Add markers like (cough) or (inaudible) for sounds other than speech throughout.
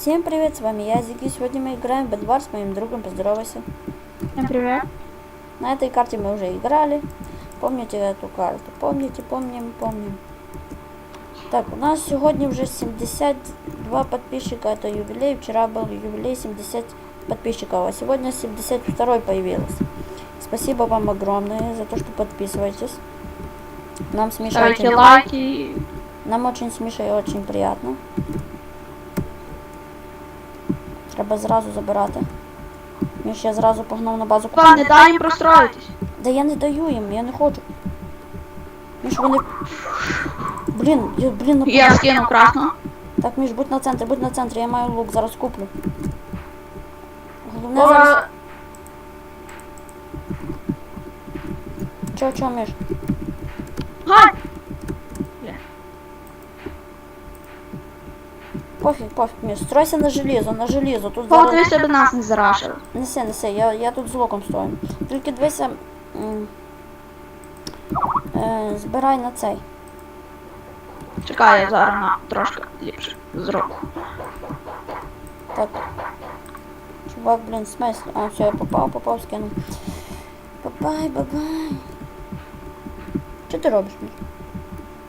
Всем привет, с вами я, Зиги. Сегодня мы играем в Бедвар с моим другом. Поздоровайся. Всем привет. На этой карте мы уже играли. Помните эту карту? Помните, помним, помним. Так, у нас сегодня уже 72 подписчика. Это юбилей. Вчера был юбилей 70 подписчиков, а сегодня 72 появилось. Спасибо вам огромное за то, что подписываетесь. Нам с Мишей Ставите очень, лайки. нам очень с Мишей очень приятно. Треба зразу забирати. Міш, я зразу погнав на базу. Ладно, не дай їм простроїтись. Да я не даю їм, я не хочу. Міш, вони. Блін, я, блін, ну Я скину красного. Так, Міш, будь на центрі, будь на центрі, я маю лук, зараз куплю. Головне зараз. О, Чо, чо, Міш? Гай! Пофіг, пофіг, Міш. Стройся на желізо, на желізо. Тут зараз. дивись, щоб нас не зарашили. Неси, неси, я, я тут з луком стою. Тільки дивися. м, Е, збирай на цей. Чекай, я зараз на трошки ліпше зроблю. Так. Чувак, блін, смесь. А, все, я попав, попав, скинув. Бабай, бабай. Що ти робиш, Міш?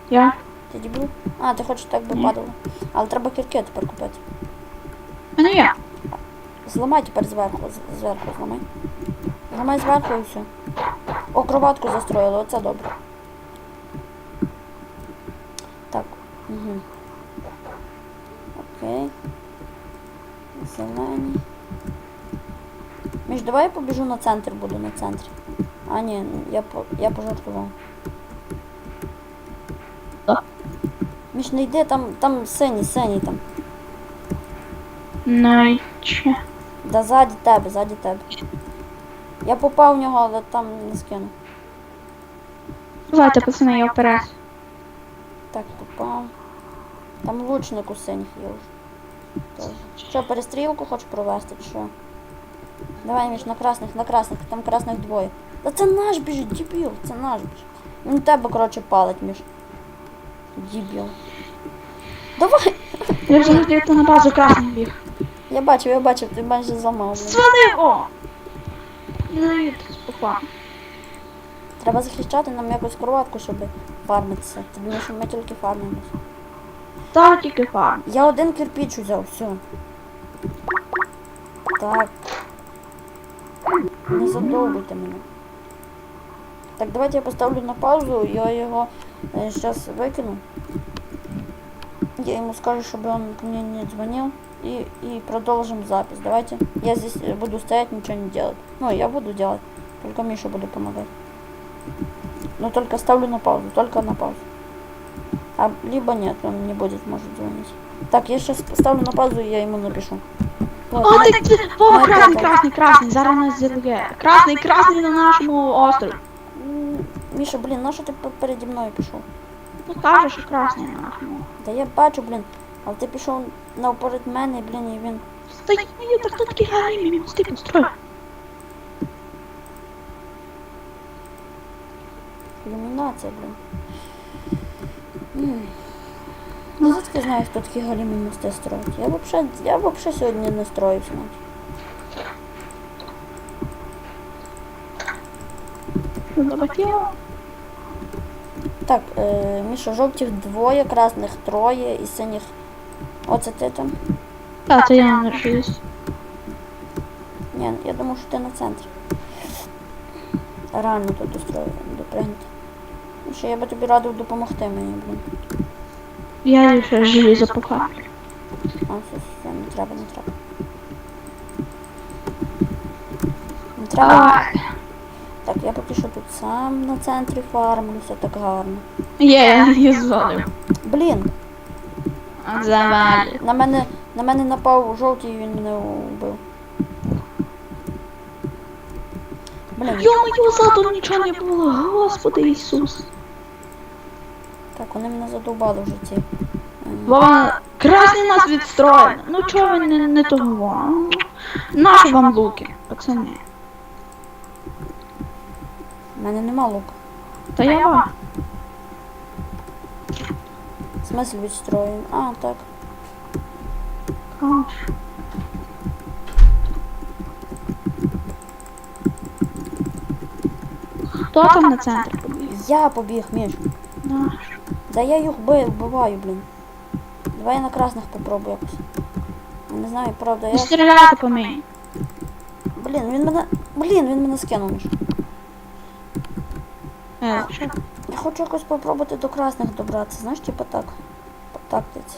Я? Ти дебіл? А, ти хочеш так би Ні. падало. Але треба кірки тепер купити. Мене є. Зламай тепер зверху, з- зверху зламай. Зламай зверху і все. О, кроватку застроїли, оце добре. Так. Угу. Окей. Зелені. Між, давай я побіжу на центр, буду на центрі. А, ні, я, по- я пожартував. Між, не йди, там, там синій, синій там. Найче. Да ззаді тебе, ззаді тебе. Я попав в нього, але там не скину. Давайте, пацани, я вперед. Так, попав. Там лучник у синіх є вже. Що, перестрілку хочеш провести, чи що? Давай, Міш, на красних, на красних, там красних двоє. Та це наш біжить, дебіл, це наш біжить. Він тебе, коротше, палить, Міш. Дебіл. Давай! Я вже звідти на базу красний біг. Я бачив, я бачив, ти майже зламав. блін. О! Спокійно. Треба захищати нам якусь кроватку, щоб фармитися. Тому що ми тільки фармимося. Та тільки фарм. Я один кирпич взяв, все. Так. Не задовбуйте мене. Так, давайте я поставлю на паузу, я його сейчас викину. Я ему скажу, чтобы он ко мне не звонил. И, и продолжим запись. Давайте. Я здесь э, буду стоять, ничего не делать. Ну, я буду делать. Только Миша буду помогать. Но только ставлю на паузу. Только на паузу. А либо нет, он не будет, может звонить. Так, я сейчас ставлю на паузу, и я ему напишу. Вот, О, мы- ти, ти, о, ми красний, тут- красний, красний, зараз нас зілє. Красний, красний на нашому острові. Міша, блін, на що ти переді мною пішов? Ну, каже, що красний на нашому. Та я бачу, блін, але ти пішов навперед мене, блін, і він. Та ні, так тут такі гарні мости построю. Ілюмінація, блін. Ну, звідки знаю, хто такі галімі мости строїть? Я вообще, я вообще сьогодні не строївся навіть. Забатіло. Так, е, Міша, жовтих двоє, красних троє і синіх. Оце ти там? Та, це я не шість. Ні, я думав, що ти на центрі. Реально тут дострою, допригнути. Ну, що я би тобі радив допомогти мені, блін. Я ще живі запухав. А, все, все, не треба, не треба. Не треба. Так, я поки що тут сам на центрі фармлюся, так гарно. Є, я звалив. Блін, Завалив. на мене, на мене напав жовтий і він мене вбив. Блін, Йо-моє, ззаду нічого не було, Господи Ісус. так, вони мене задовбали вже ці. ем, Вова, красний нас відстроєно. Ну чого ви не, не того? Наші вам луки, пацани. У мене нема лука. Та я вам. В смысле відстроєн? А, так. Хто там на центр? Я побіг, Міш. Наш. Да я їх вбив, вбиваю, блін. Давай я на красних попробую якось. Не знаю, правда, Не я. стріляти по мені. Блін, він мене. Блін, він мене скинув, Міш. Е. Я хочу якось попробувати до красних добратися, знаєш, типа так. По тактиці.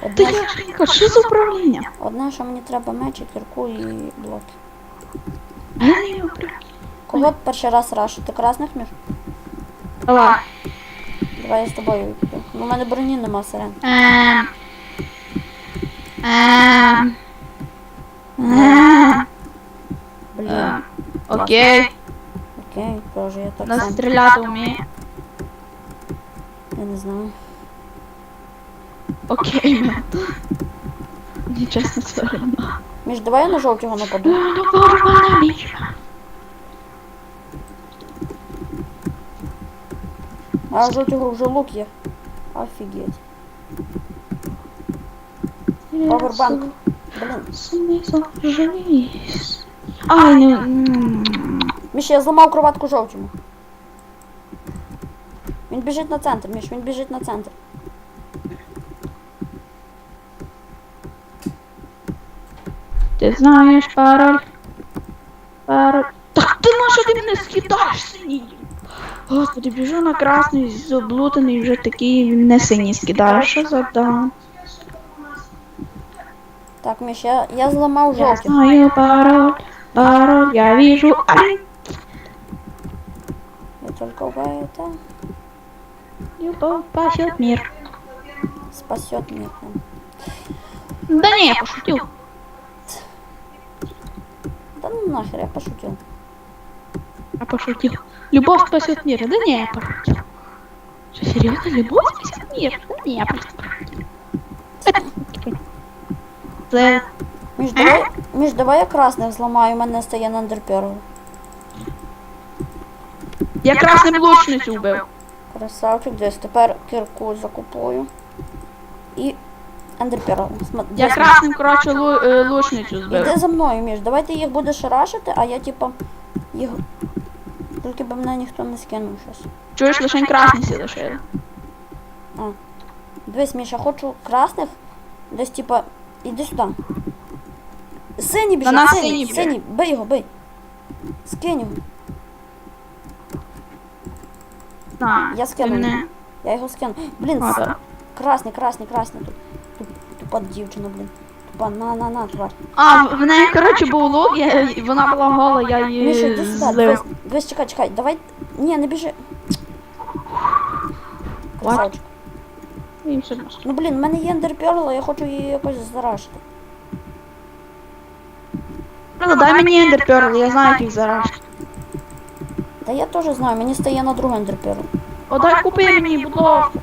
Та Одне, я ж кажу, що за управління? одне, що мені треба мечі, кірку і блоки. Я не. Кого перший раз рашити? Красних між? Давай. Давай я з тобою піду. Ну, у мене броні нема сирен. Ем. Ем. Ем. Блін. Ем. Окей. Окей, тоже я так Нас сам. стріляти вміє. Я не знаю. Окей, мен. Мені чесно соромно. Між, давай я на жовтього нападу. Ну, порвана ніч. А жовтього вже лук є. Офігеть. Павербанк. Блін. Смисл жизнь. Ай, ну... Міш, я зламав кроватку жовтому. Він біжить на центр, Міш, він біжить на центр. Ти знаєш пароль? Пароль. Так ти на що ти мене скидаєш синій? Господи, біжу на красний, заблутаний вже такий, він не синій скидає. Що за дан? Так, Міш, я, я зламав Я жовтий. знаю пароль, пароль, я вижу. Ай, Я только в это любовь спасет мир. спасет мир. Да не, я пошутил. Да ну нахер, я пошутил. Я пошутил. Любовь спасет мир. Да не, я пошутил. Что, серьезно? Любовь спасет мир? Да не, я просто пошутил. Це Між, давай, Міш, давай я красних зламаю, у мене стає на андерперл. Я красним лучницю вбив. Красавчик, десь тепер кірку закупую. І андерперл. Я красним, коротше, лу, е, лучницю збив. Іди за мною, Міш. Давай ти їх будеш рашити, а я типа їх. Тільки б мене ніхто не скинув щось. Чуєш, лише красні сі лишили. Дивись, Міш, я хочу красних. Десь типа. Іди сюди. Синій біжить, синій синій, бий його, бий. Скинь його. На, Я скину. Я його скину. Блін, А, с- да. красний, красний, красний тут. Туп, тупа дівчина, блін. Тупа, на, на, на, тварь. А, в неї, коротше, був лук, я, вона була гола, я Міша, її іди сюди, дивись, чекай, чекай, давай. Ні, не біжи. Красавчик. Ну блін, в мене є ендерперл, а я хочу її якось зарашити. Правда, дай мені ендерперл, я знаю, як їх зараз. Та я теж знаю, мені стає на другу ендерперл. О, дай купи мені, будь ласка.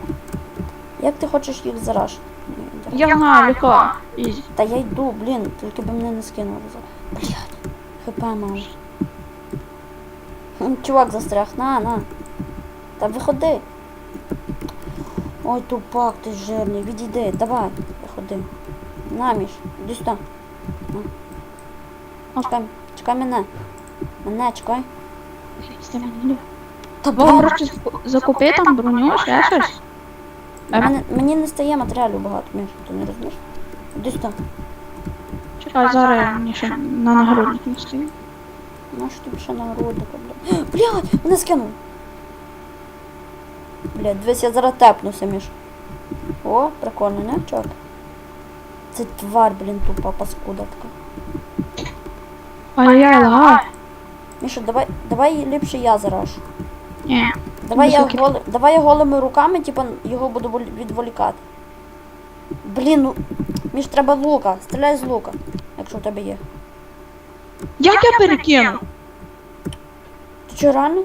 Як ти хочеш їх зарашити? Я знаю, легко. Ізі. Та я йду, блін, тільки би мене не скинули. Блядь, хп мало. Чувак застряг, на, на. Та виходи. Ой, тупак, ти жирний, відійди, давай, виходи. На, Міш, іди сюди. На. Чекай, чекай мене. Мене, чекай. Та Вам, коротше, закупи там броню, ще щось. мене, мені не стає матеріалів багато, Міш, ти не розумієш? Іди сюди. Чекай, зараз мені ще на нагрудник не стою. Ну що тобі ще нагрудника, блядь. (gasps) Блядь, мене скинув. Блядь, дивись, я зараз тепнуся, Міш. О, прикольно, не, чорт? Це тварь, блін, тупа паскуда така. Ай-яй, лагай. Міша, давай, давай ліпше я зарашу. Ні. Давай я, Високий. давай я голими руками, типа, його буду відволікати. Блін, ну, Міш, треба лука. Стріляй з лука, якщо в тебе є. Як я перекину? Ти що, реально?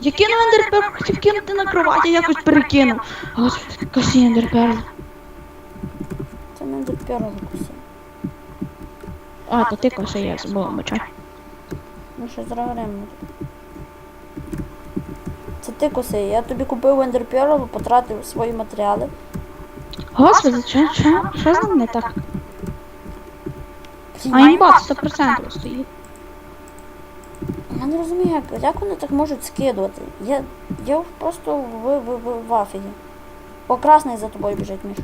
Я кинув ендерперл, хотів кинути на кровать, я якось перекинув. Господи, косі ендерперл. Це не першого куся. А, то ти коси, я забула моча. Ну що зараз граємо. Це ти коси. Я тобі купив ендерперл, потратив свої матеріали. Господи, що, що, що з ним не так? Блін, А імбот 100% стоїть. Я не розумію, як, як вони так можуть скидувати. Я, я просто в, в, в, в афігі. О, красний за тобою біжить, Міш.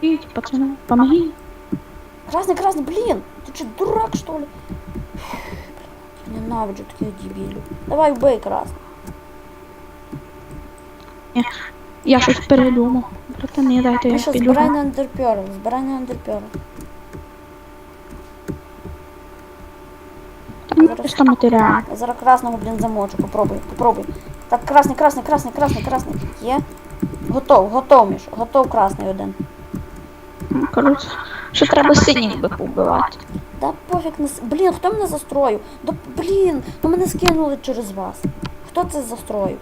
Ідіть, пацани, помогіть. Красный, красный, блин! Ты что, дурак, что ли? Ненавиджу таких дебилів. Давай вбий красный. Я щось передумав. Братани, дайте я Миша, піду. збирай на ендерперл, збирай на ендерперл. Там просто матеріал. Я зараз красного, блін, замочу. Попробуй, попробуй. Так, красний, красний, красний, красний, красний. Є? Готов, готов, Міш. Готов красний один. Коротше, що треба синіх би побивати. Да пофіг на... с- Блін, хто мене застроїв? Да, блін, ну мене скинули через вас. Хто це застроїв?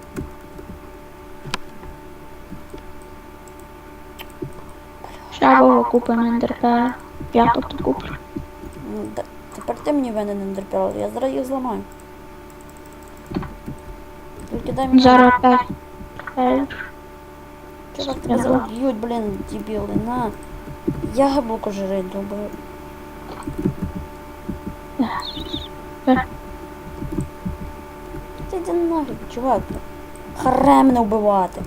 Вова купимо ендерпера. Я тобто куплю. Да- Тепер ти мені винен ендерперл, я зараз їх зламаю. Тільки дай мені... Зараз. Е, Чувак, тебе зла. заб'ють, блін, дебіли, на. Яблуко жри, думаю. е, Ти йди нафіг, чувак. Харе мене вбивати.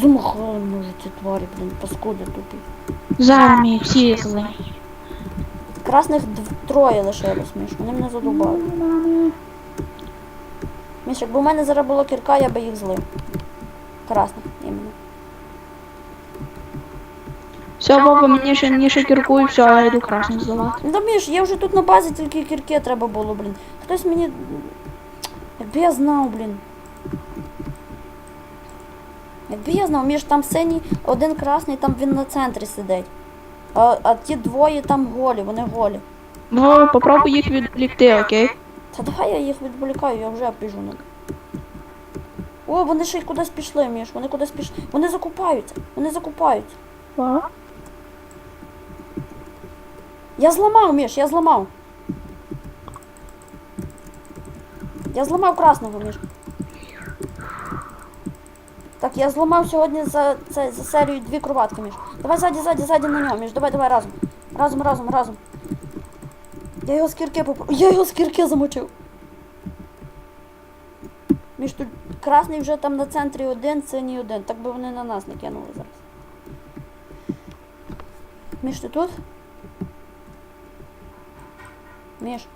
Зумахали може ці тварі, блін, паскуди тупі. Ми всі зли. Красних троє лишилось, Міш, вони мене задовбали. Міш, якби у мене зараз була кірка, я би їх злив. Красних, іменно. Все, Вова, мені ще мені ще кірку і все, я йду красних зливати. Ну да, Міш, я вже тут на базі тільки кірки треба було, блін. Хтось мені. Якби я знав, блін. Якби я знав, Міш, там синій, один красний, там він на центрі сидить. А, а ті двоє там голі, вони голі. Вова, попробуй їх відвлікти, окей? Та давай я їх відволікаю, я вже біжу на. О, вони ще й кудись пішли, Міш, вони кудись пішли. Вони закупаються, вони закупаються. Вова? Я зламав, Міш, я зламав. Я зламав красного, Міш. Так, я зламав сьогодні за, це, за серію дві кроватки, Міш. Давай ззаді, ззаді, ззаді на нього, Міш. Давай, давай разом. Разом, разом, разом. Я його з кірки поп... Я його з кірки замочив. Міш, тут красний вже там на центрі один, синій один. Так би вони на нас не кинули зараз. Міш, ти тут? Міш.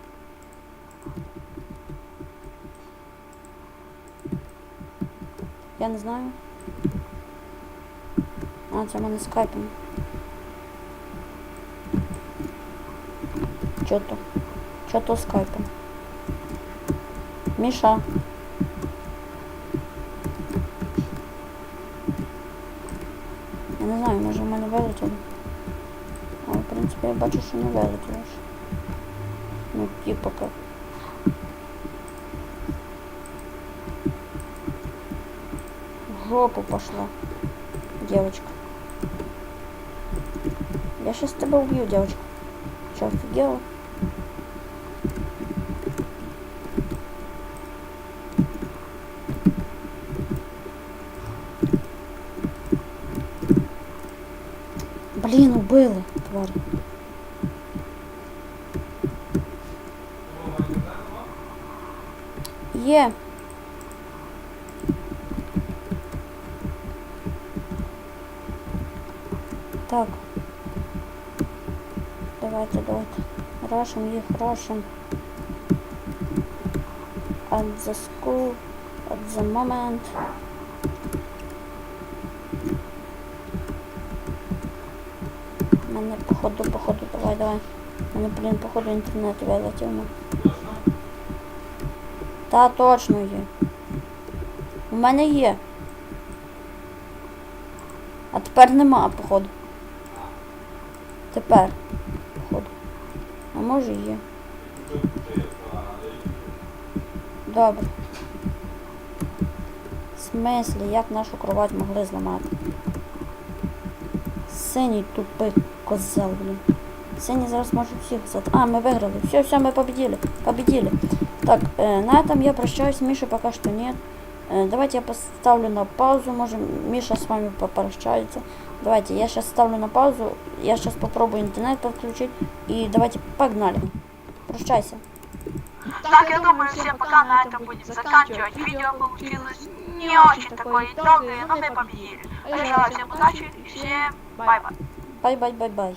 Я не знаю. А, це в мене скайпом. Чо то? Чо то скайпом? Міша. Я не знаю, може в мене вилетіло. Але, в принципі, я бачу, що не вилетіло. Ну, типа как. В жопу пошла, девочка. Я сейчас тебя убью, девочка. Че, офигела? Блин, убили, тварь. Є. Так. Давайте, давайте. Рашим їх, рашим. At the school, at the moment. Мене походу, походу, давай, давай. Мене, блін, походу інтернет вилетів. ну. Та точно є. У мене є. А тепер нема, походу. Тепер, походу. А може є. Добре. В смислі, як нашу кровать могли зламати? Синій тупий козел, блін. Синій зараз може всіх взяти. А, мы выиграли. Все, все, мы победили. Победили. Так, э, на этом я прощаюсь. Миши пока что нет. Э, Давайте я поставлю на паузу, может Миша с вами попрощается. Давайте, я сейчас ставлю на паузу, я сейчас попробую интернет подключить, и давайте погнали. Прощайся. Так, я думаю, всем пока на этом будем заканчивать. Видео получилось не очень такое итоговое, но мы победили. Я желаю всем удачи и всем бай-бай. Бай-бай-бай-бай.